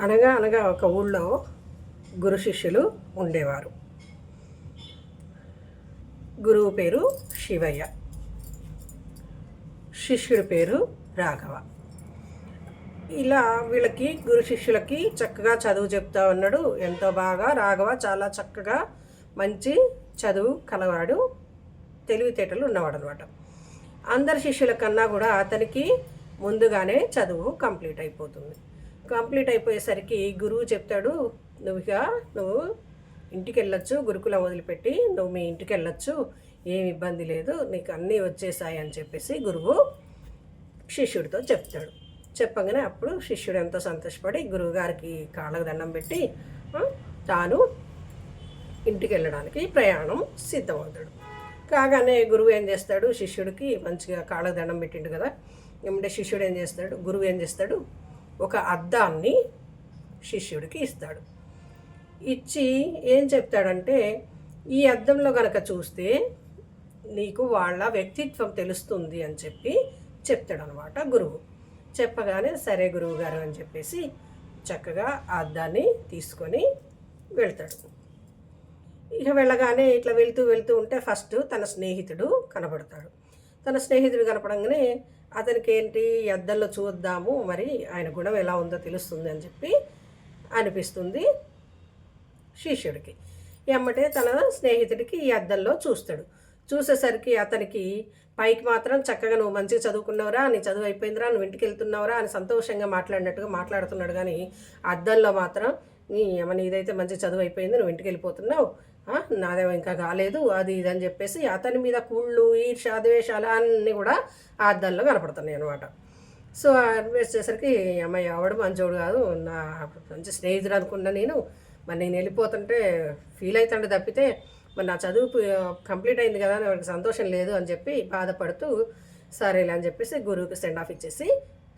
అనగా అనగా ఒక ఊళ్ళో గురు శిష్యులు ఉండేవారు. గురువు పేరు శివయ్య. శిష్యుడి పేరు రాఘవ. ఇలా వీళ్ళకి గురు శిష్యులకి చక్కగా చదువు చెప్తా ఉన్నాడు. ఎంతో బాగా రాఘవ చాలా చక్కగా మంచి చదువు కలవాడు తెలివితేటలు ఉన్నవాడు అనమాట అందరి శిష్యుల కన్నా కూడా అతనికి ముందుగానే చదువు కంప్లీట్ అయిపోతుంది. కంప్లీట్ అయిపోయేసరికి గురువు చెప్తాడు నువ్వు ఇక నువ్వు ఇంటికి వెళ్ళొచ్చు గురుకులం వదిలిపెట్టి నువ్వు మీ ఇంటికి వెళ్ళొచ్చు ఏమి ఇబ్బంది లేదు నీకు అన్నీ వచ్చేసాయి అని చెప్పేసి గురువు శిష్యుడితో చెప్తాడు. చెప్పగానే అప్పుడు శిష్యుడు ఎంతో సంతోషపడి గురువుగారికి కాళ్ళకు దండం పెట్టి తాను ఇంటికి వెళ్ళడానికి ప్రయాణం సిద్ధమవుతాడు. కాగానే గురువు ఏం చేస్తాడు శిష్యుడికి మంచిగా కాళ్ళకు దండం పెట్టిండు కదా ఏమంటే శిష్యుడు ఏం చేస్తాడు గురువు ఏం చేస్తాడు ఒక అద్దాన్ని శిష్యుడికి ఇస్తాడు. ఇచ్చి ఏం చెప్తాడంటే ఈ అద్దంలో గనక చూస్తే నీకు వాళ్ళ వ్యక్తిత్వం తెలుస్తుంది అని చెప్పి చెప్తాడనమాట గురువు. చెప్పగానే సరే గురువు గారు అని చెప్పేసి చక్కగా ఆ అద్దాన్ని తీసుకొని వెళ్తాడు. ఇక వెళ్ళగానే ఇట్లా వెళ్తూ వెళ్తూ ఉంటే ఫస్ట్ తన స్నేహితుడు కనబడతాడు. తన స్నేహితుడు కనపడంగానే అతనికి ఏంటి ఎద్దల్లో చూద్దాము మరి ఆయన గుణం ఎలా ఉందో తెలుస్తుంది అని చెప్పి అనిపిస్తుంది శిష్యుడికి. ఎమ్మటే తన స్నేహితుడికి ఈ అద్దంలో చూస్తాడు. చూసేసరికి అతనికి పైకి మాత్రం చక్కగా నువ్వు మంచిగా చదువుకున్నావురా నీ చదువు అయిపోయిందిరా నువ్వు ఇంటికి వెళ్తున్నావురా అని సంతోషంగా మాట్లాడినట్టుగా మాట్లాడుతున్నాడు. కానీ అద్దంలో మాత్రం నీ ఏమో మంచి చదువు అయిపోయింది నువ్వు ఇంటికి వెళ్ళిపోతున్నావు. నాదేమో ఇంకా కాలేదు అది ఇది అని చెప్పేసి అతని మీద కుళ్ళు ఈర్ష ద్వేషాలు అన్నీ కూడా ఆ అద్దంలో కనపడుతున్నాయి అనమాట సో వచ్చేసరికి అమ్మాయి ఎవడు మంచోడు కాదు నా మంచి స్నేహితుడు అనుకున్నా నేను. మరి నేను వెళ్ళిపోతుంటే ఫీల్ అవుతాడు తప్పితే మరి నా చదువు కంప్లీట్ అయింది కదా అని వాడికి సంతోషం లేదు అని చెప్పి బాధపడుతూ సరేలే అని చెప్పేసి గురువుకి సెండ్ ఆఫ్ ఇచ్చేసి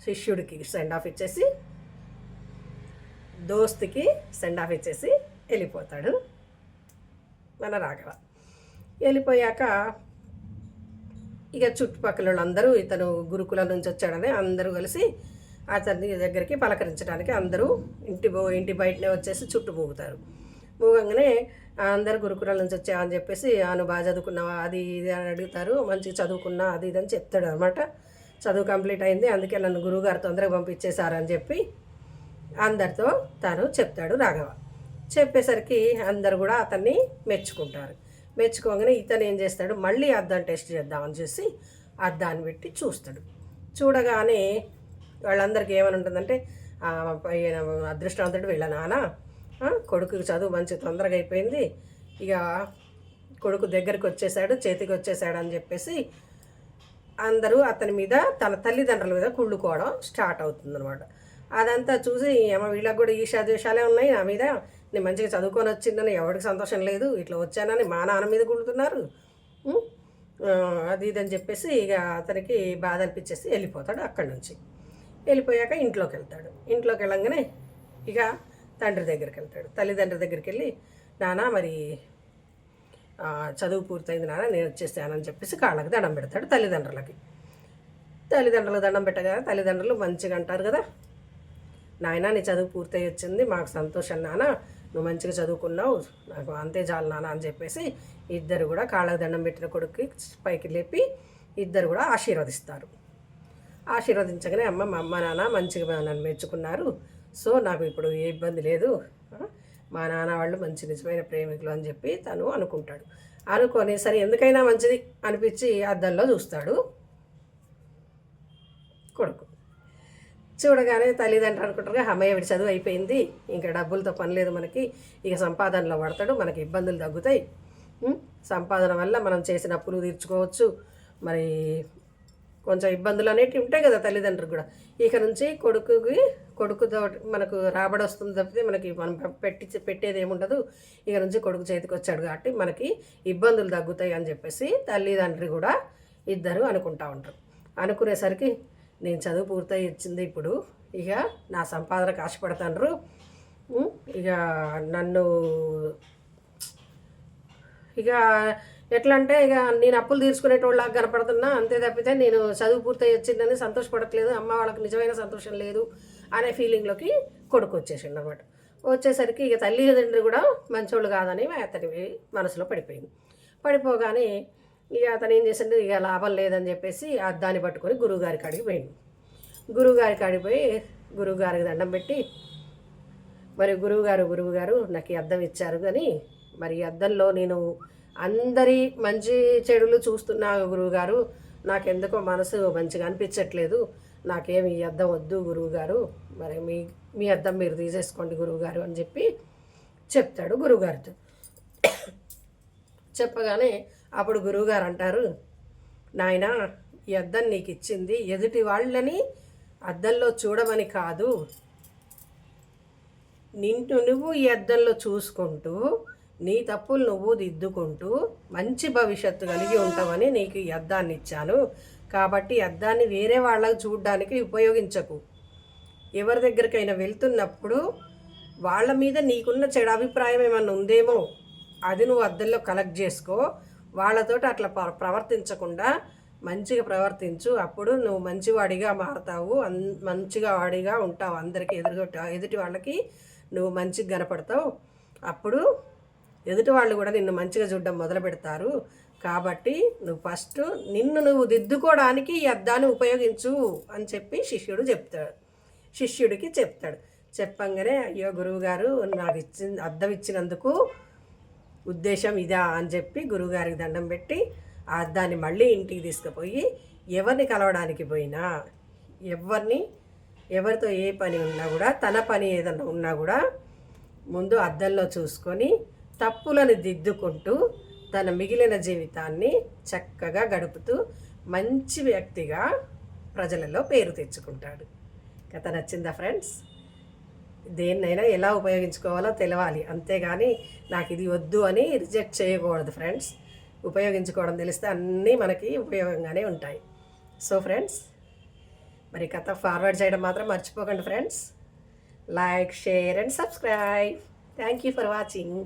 శిష్యుడికి సెండ్ ఆఫ్ ఇచ్చేసి దోస్తుకి సెండ్ ఆఫ్ ఇచ్చేసి వెళ్ళిపోతాడు. మన రాఘవ. వెళ్ళిపోయాక ఇక చుట్టుపక్కల వాళ్ళందరూ ఇతను గురుకులం నుంచి వచ్చాడని అందరూ కలిసి అతని దగ్గరికి పలకరించడానికి అందరూ ఇంటి బో ఇంటి బయటనే వచ్చేసి చుట్టూ మూగుతారు. మూగంగానే అందరు గురుకులం నుంచి వచ్చావని చెప్పేసి ఆను బాగా చదువుకున్నావా? అది ఇది అని అడుగుతారు. మంచిగా చదువుకున్నా అది ఇది అని చెప్తాడు అనమాట చదువు కంప్లీట్ అయింది. అందుకే నన్ను గురువుగారు తొందరగా పంపించేశారని చెప్పి అందరితో తాను చెప్తాడు రాఘవ. చెప్పేసరికి అందరు కూడా అతన్ని మెచ్చుకుంటారు. మెచ్చుకోగానే ఇతను ఏం చేస్తాడు మళ్ళీ అద్దం టెస్ట్ చేద్దామని చూసి అద్దాన్ని పెట్టి చూస్తాడు. చూడగానే వాళ్ళందరికీ ఏమని ఉంటుందంటే "ఆ, ఈయన అదృష్టవంతుడు వీళ్ళ నాన్న. కొడుకు చదువు మంచి తొందరగా అయిపోయింది. ఇక కొడుకు దగ్గరికి వచ్చేసాడు చేతికి వచ్చేసాడు అని చెప్పేసి అందరూ అతని మీద తన తల్లిదండ్రుల మీద కుళ్ళుకోవడం స్టార్ట్ అవుతుందన్నమాట. అదంతా చూసి ఏమో వీళ్ళకి కూడా ఈషా ద్వేషాలే ఉన్నాయి నా మీద. నేను మంచిగా చదువుకొని వచ్చిందని ఎవరికి సంతోషం లేదు. ఇట్లా వచ్చానని మా నాన్న మీద కుడుతున్నారు అది ఇది అని చెప్పేసి ఇక అతనికి బాధ అనిపించేసి వెళ్ళిపోతాడు అక్కడి నుంచి. వెళ్ళిపోయాక ఇంట్లోకి వెళ్తాడు. ఇంట్లోకి వెళ్ళంగానే ఇక తండ్రి దగ్గరికి వెళ్తాడు. తల్లిదండ్రి దగ్గరికి వెళ్ళి నాన్న మరి చదువు పూర్తయింది నాన్న నేను వచ్చేసానని చెప్పేసి కాళ్ళకి దండం పెడతాడు తల్లిదండ్రులకి. తల్లిదండ్రులకు దండం పెట్టగా తల్లిదండ్రులు మంచిగా అంటారు కదా. నాయన నీ చదువు పూర్తయి వచ్చింది మాకు సంతోషం నాన్న నువ్వు మంచిగా చదువుకున్నావు నాకు అంతే చాలు నాన్న అని చెప్పేసి ఇద్దరు కూడా కాళ్ళకు దండం పెట్టిన కొడుక్కి పైకి లేపి ఇద్దరు కూడా ఆశీర్వదిస్తారు. ఆశీర్వదించగానే అమ్మ మా అమ్మ నాన్న మంచిగా నన్ను మెచ్చుకున్నారు. సో నాకు ఇప్పుడు ఏ ఇబ్బంది లేదు. మా నాన్న వాళ్ళు మంచి నిజమైన ప్రేమికులు అని చెప్పి తను అనుకుంటాడు. అనుకొని సరే ఎందుకైనా మంచిది అనిపించి అద్దంలో చూస్తాడు కొడుకు. చూడగానే తల్లిదండ్రులు అనుకుంటారు అమ్మయ్య వీడి చదువు అయిపోయింది ఇంకా డబ్బులతో పని లేదు మనకి ఇక సంపాదనలో పడతాడు మనకి ఇబ్బందులు తగ్గుతాయి. సంపాదన వల్ల మనం చేసిన అప్పులు తీర్చుకోవచ్చు. మరి కొంచెం ఇబ్బందులు అనేవి ఉంటాయి కదా తల్లిదండ్రులు కూడా. ఇక నుంచి కొడుకుకి కొడుకుతో మనకు రాబడి వస్తుంది తప్పితే మనకి మనం పెట్టి పెట్టేది ఏముండదు ఇక నుంచి కొడుకు చేతికి వచ్చాడు కాబట్టి మనకి ఇబ్బందులు తగ్గుతాయి అని చెప్పేసి తల్లిదండ్రి కూడా ఇద్దరు అనుకుంటా ఉంటారు. అనుకునేసరికి నేను చదువు పూర్తయి వచ్చింది ఇప్పుడు. ఇక నా సంపాదనకు ఆశపడతాండ్రు. ఇక నన్ను ఇక ఎట్లా అంటే ఇక నేను అప్పులు తీర్చుకునేటోళ్ళకి కనపడుతున్నా అంతే తప్పితే నేను చదువు పూర్తయి వచ్చిందని సంతోషపడట్లేదు. అమ్మ వాళ్ళకి నిజమైన సంతోషం లేదు అనే ఫీలింగ్లోకి కొడుకు వచ్చేసిండు అనమాట వచ్చేసరికి ఇక తల్లిదండ్రులు కూడా మంచోళ్ళు కాదని అతని మనసులో పడిపోయింది. పడిపోగానే ఇక అతను ఏం చేసిండు ఇక లాభం లేదని చెప్పేసి దాన్ని పట్టుకొని గురువుగారి కాడికి పోయింది గురువుగారి కాడికి పోయి గురువుగారికి దండం పెట్టి మరి గురువుగారు గురువుగారు నాకు ఈ అద్దం ఇచ్చారు కానీ మరి ఈ అద్దంలో నేను అందరి మంచి చెడులు చూస్తున్నా గురువుగారు. నాకెందుకో మనసు మంచిగా అనిపించట్లేదు. నాకేమి ఈ అద్దం వద్దు గురువుగారు. మరి మీ మీ అద్దం మీరు తీసేసుకోండి గురువుగారు అని చెప్పి చెప్తాడు గురువుగారితో. చెప్పగానే అప్పుడు గురువుగారు అంటారు నాయన ఈ అద్దం నీకు ఇచ్చింది ఎదుటి వాళ్ళని అద్దంలో చూడమని కాదు. నిన్ను నువ్వు ఈ అద్దంలో చూసుకుంటూ నీ తప్పులు నువ్వు దిద్దుకుంటూ మంచి భవిష్యత్తు కలిగి ఉంటావని నీకు ఈ అద్దాన్ని ఇచ్చాను. కాబట్టి అద్దాన్ని వేరే వాళ్ళకి చూడడానికి ఉపయోగించకు. ఎవరి దగ్గరికైనా వెళ్తున్నప్పుడు వాళ్ళ మీద నీకున్న చెడు అభిప్రాయం ఏమన్నా ఉందేమో అది నువ్వు అద్దంలో కలెక్ట్ చేసుకో. వాళ్ళతో అట్లా ప్రవర్తించకుండా మంచిగా ప్రవర్తించు. అప్పుడు నువ్వు మంచివాడిగా మారతావు. అన్ మంచిగా వాడిగా ఉంటావు. అందరికీ ఎదురుగొట్ట ఎదుటి వాళ్ళకి నువ్వు మంచిగా కనపడతావు. అప్పుడు ఎదుటి వాళ్ళు కూడా నిన్ను మంచిగా చూడడం మొదలు పెడతారు. కాబట్టి నువ్వు ఫస్ట్ నిన్ను నువ్వు దిద్దుకోవడానికి ఈ అద్దాన్ని ఉపయోగించు అని చెప్పి శిష్యుడు చెప్తాడు. శిష్యుడికి చెప్తాడు. చెప్పంగానే అయ్యో గురువుగారు నాకు ఇచ్చిన అద్దం ఇచ్చినందుకు ఉద్దేశం ఇదా అని చెప్పి గురువుగారికి దండం పెట్టి ఆ మళ్ళీ ఇంటికి తీసుకుపోయి ఎవరిని కలవడానికి పోయినా ఎవరిని ఎవరితో ఏ పని ఉన్నా కూడా తన పని ఏదన్నా ఉన్నా కూడా ముందు అద్దంలో చూసుకొని తప్పులను దిద్దుకుంటూ తన మిగిలిన జీవితాన్ని చక్కగా గడుపుతూ మంచి వ్యక్తిగా ప్రజలలో పేరు తెచ్చుకుంటాడు. కథ నచ్చిందా ఫ్రెండ్స్? దేన్నైనా ఎలా ఉపయోగించుకోవాలో తెలవాలి. అంతేగాని నాకు ఇది వద్దు అని రిజెక్ట్ చేయకూడదు ఫ్రెండ్స్. ఉపయోగించుకోవడం తెలిస్తే అన్నీ మనకి ఉపయోగంగానే ఉంటాయి. సో ఫ్రెండ్స్ మరి కథ ఫార్వర్డ్ చేయడం మాత్రం మర్చిపోకండి friends. Like share and subscribe. Thank you for watching.